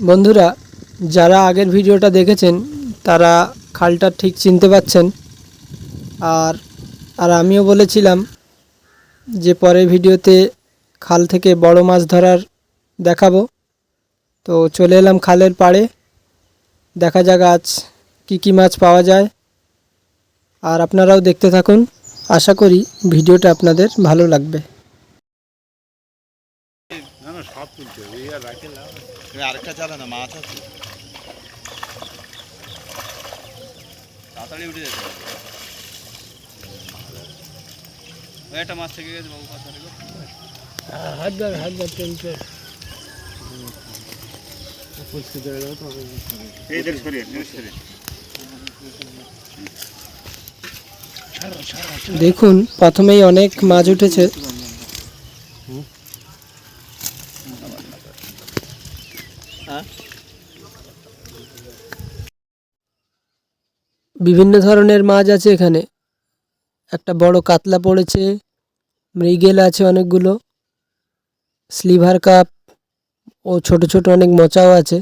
বন্ধুরা, যারা আগের ভিডিওটা দেখেছেন, তারা খালটা ঠিক চিনতে পাচ্ছেন। আর আর আমিও বলেছিলাম যে পরের ভিডিওতে খাল থেকে বড় মাছ ধরার দেখাবো। তো চলে এলাম খালের পাড়ে। দেখা যাক আজ কী কী মাছ পাওয়া যায়। আর আপনারাও দেখতে থাকুন। আশা করি ভিডিওটা আপনাদের ভালো লাগবে। না না তুলতে এই আর রাখে নেই। তুমি আরেকটা চালা না মাছ আছে। তাড়াতাড়ি উঠে যেতে হবে। একটা মাছ থেকে গেছে বাবু কথা হাজার হাজার টেনশন দেখুন প্রথমেই অনেক মাছ উঠেছে। বিভিন্ন ধরনের মাছ আছে এখানে। একটা বড় কাতলা পড়েছে, মৃগেল আছে অনেকগুলো, স্লিভার কাপ, ও ছোট ছোট অনেক মোচাও আছে।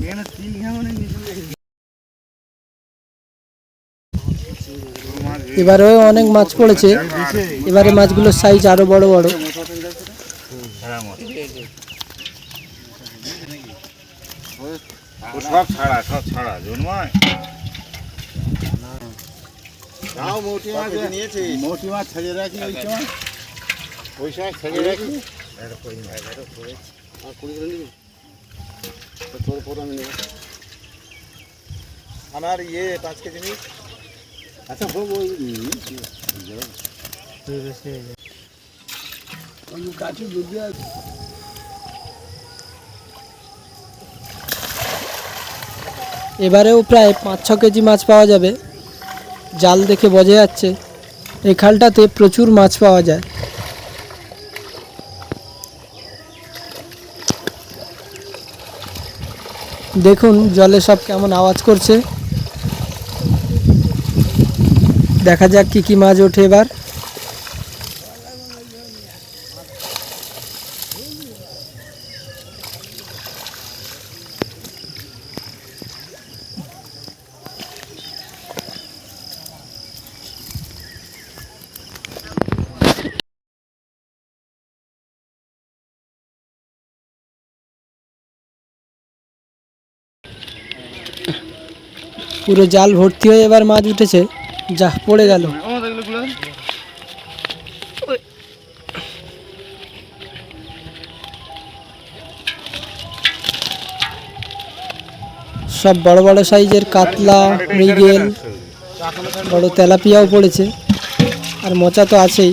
এখানে তিন ঘামনে নিচে এবারেও অনেক মাছ পড়েছে এবারে মাছগুলোর সাইজ আরও বড় বড়। ও সব ছাড়া সব ছাড়া জন্মায়। তাও মোটি মাছ নিয়েছে মোটি মাছ ছেড়ে রাখি ওই সময় ওই সময় ছেড়ে রাখি আমার ইয়ে পাঁচ কেজি নিয়ে আচ্ছা হোক ওই এবারেও প্রায় পাঁচ ছ কেজি মাছ পাওয়া যাবে। জাল দেখে বোঝা যাচ্ছে, এই খালটাতে প্রচুর মাছ পাওয়া যায়। দেখুন, জলে সব কেমন আওয়াজ করছে। দেখা যাক কি কি মাছ ওঠে এবার। পুরো জাল ভর্তি হয়ে এবার মাছ উঠেছে। যা, পড়ে গেল। সব বড় বড় সাইজের কাতলা, মৃগেল, বড় তেলাপিয়াও পড়েছে। আর মোচা তো আছেই।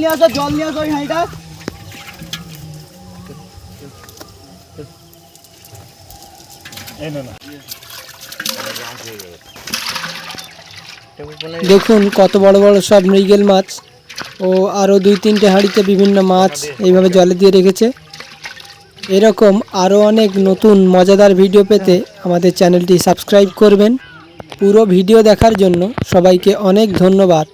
নিয়ে আসো, জল নিয়ে আসো ওই হাঁড়িটা। দেখুন কত বড় বড় সব মৃগেল মাছ ও আরও দুই তিনটে হাঁড়িতে বিভিন্ন মাছ এইভাবে জলে দিয়ে রেখেছে। এরকম আরও অনেক নতুন মজাদার ভিডিও পেতে আমাদের চ্যানেলটি সাবস্ক্রাইব করবেন। পুরো ভিডিও দেখার জন্য সবাইকে অনেক ধন্যবাদ।